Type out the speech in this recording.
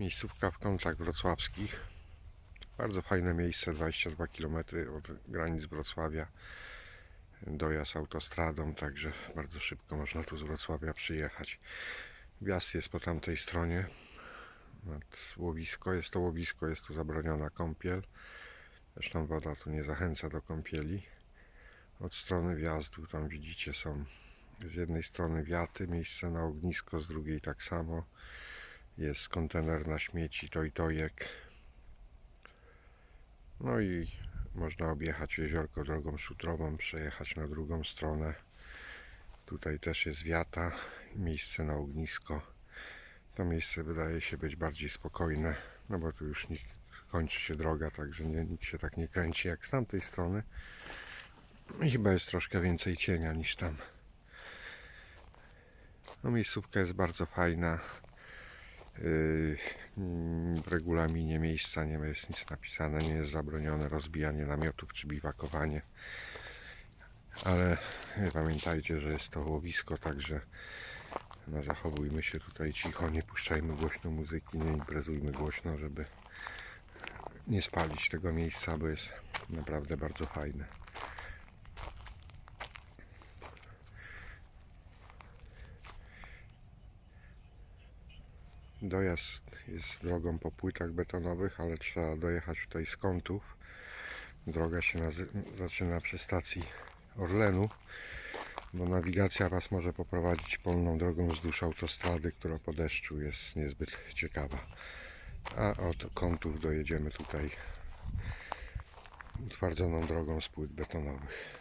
Miejscówka w kątach wrocławskich. Bardzo fajne miejsce, 22 km od granic Wrocławia. Dojazd autostradą, także bardzo szybko można tu z Wrocławia przyjechać. Wjazd jest po tamtej stronie. Nad łowisko. Jest to łowisko, jest tu zabroniona kąpiel. Zresztą woda tu nie zachęca do kąpieli. Od strony wjazdu tam widzicie są z jednej strony wiaty, miejsce na ognisko, z drugiej tak samo. Jest kontener na śmieci, to i tojek. No i można objechać jeziorko drogą szutrową, przejechać na drugą stronę. Tutaj też jest wiata, miejsce na ognisko. To miejsce wydaje się być bardziej spokojne, no bo tu już nikt, kończy się droga, także nie, nikt się tak nie kręci jak z tamtej strony. I chyba jest troszkę więcej cienia niż tam. No miejscówka jest bardzo fajna. Yy, W regulaminie miejsca nie jest nic napisane, nie jest zabronione rozbijanie namiotów czy biwakowanie. Ale yy, pamiętajcie, że jest to łowisko, także no, zachowujmy się tutaj cicho, nie puszczajmy głośno muzyki, nie imprezujmy głośno, żeby nie spalić tego miejsca, bo jest naprawdę bardzo fajne. Dojazd jest drogą po płytach betonowych, ale trzeba dojechać tutaj z kątów. Droga się zaczyna przy stacji Orlenu, bo nawigacja Was może poprowadzić polną drogą wzdłuż autostrady, która po deszczu jest niezbyt ciekawa. A od kątów dojedziemy tutaj utwardzoną drogą z płyt betonowych.